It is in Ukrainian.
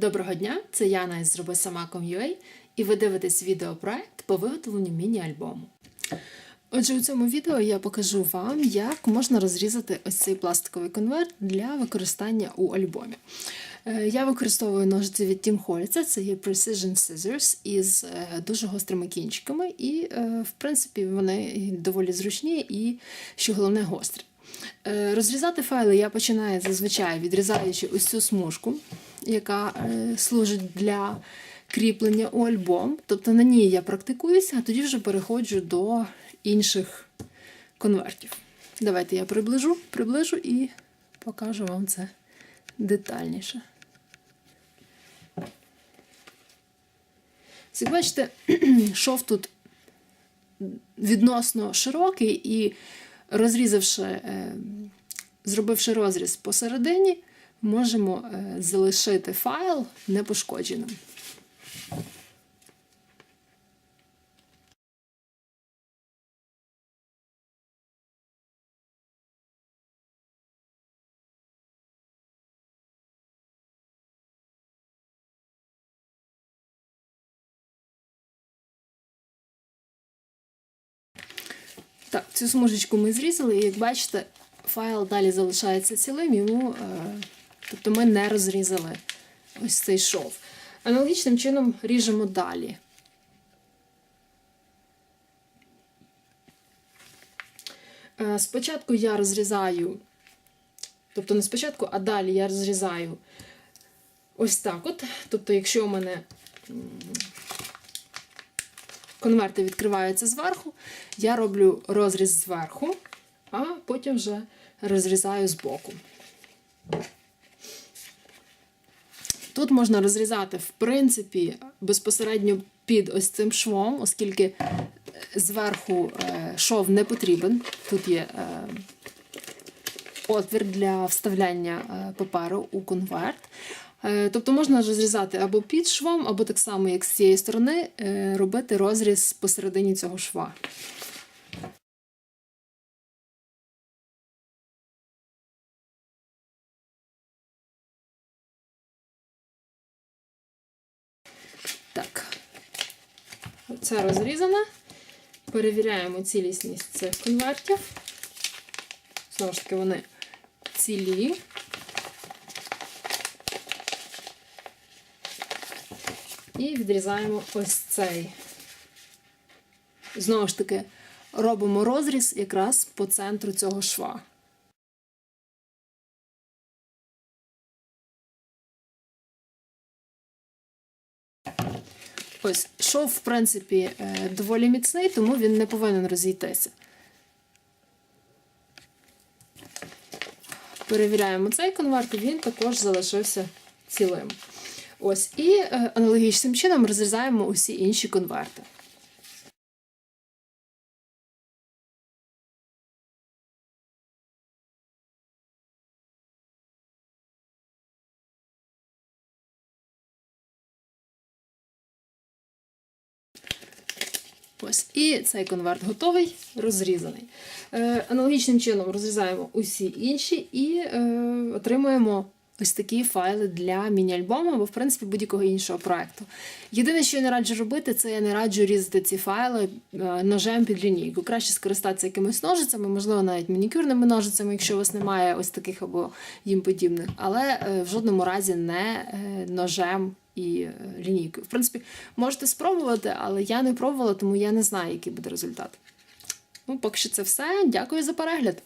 Доброго дня! Це Яна із Зроби сама.com.ua і ви дивитесь відеопроект по виготовленню міні-альбому. Отже, у цьому відео я покажу вам, як можна розрізати ось цей пластиковий конверт для використання у альбомі. Е, Я використовую ножиці від Tim Holtz, це є Precision Scissors із е, дуже гострими кінчиками, і, е, в принципі, вони доволі зручні і, що головне, гострі. Розрізати файли я починаю зазвичай відрізаючи ось цю смужку, яка е, служить для кріплення у альбом. Тобто на ній я практикуюся, а тоді вже переходжу до інших конвертів. Давайте я приближу, приближу і покажу вам це детальніше. Як бачите, шов тут відносно широкий і розрізавши, е, зробивши розріз посередині, можемо е, залишити файл непошкодженим. Так, цю смужечку ми зрізали, і як бачите, файл далі залишається цілим, йому, е, тобто ми не розрізали ось цей шов. Аналогічним чином ріжемо далі. Е, Спочатку я розрізаю, тобто не спочатку, а далі я розрізаю ось так от. Тобто, якщо у мене конверти відкриваються зверху, я роблю розріз зверху, а потім вже розрізаю збоку. Тут можна розрізати, в принципі, безпосередньо під ось цим швом, оскільки зверху е, шов не потрібен. Тут є е, отвір для вставляння е, паперу у конверт. Е, Тобто можна розрізати або під швом, або так само, як з цієї сторони, е, робити розріз посередині цього шва. Так, це розрізане. Перевіряємо цілісність цих конвертів. Знову ж таки, вони цілі. І відрізаємо ось цей. Знову ж таки, робимо розріз якраз по центру цього шва. Ось шов, в принципі, е, доволі міцний, тому він не повинен розійтися. Перевіряємо цей конверт, він також залишився цілим. Ось, і е, аналогічним чином розрізаємо усі інші конверти. Ось, і цей конверт готовий, розрізаний. Е, аналогічним чином розрізаємо усі інші і е, отримуємо ось такі файли для міні-альбому або, в принципі, будь-якого іншого проекту. Єдине, що я не раджу робити, це я не раджу різати ці файли е, ножем під лінійку. Краще скористатися якимись ножицями, можливо, навіть манікюрними ножицями, якщо у вас немає ось таких або їм подібних, але е, в жодному разі не е, ножем і лінійкою. В принципі, можете спробувати, але я не пробувала, тому я не знаю, який буде результат. Ну, поки що це все. Дякую за перегляд.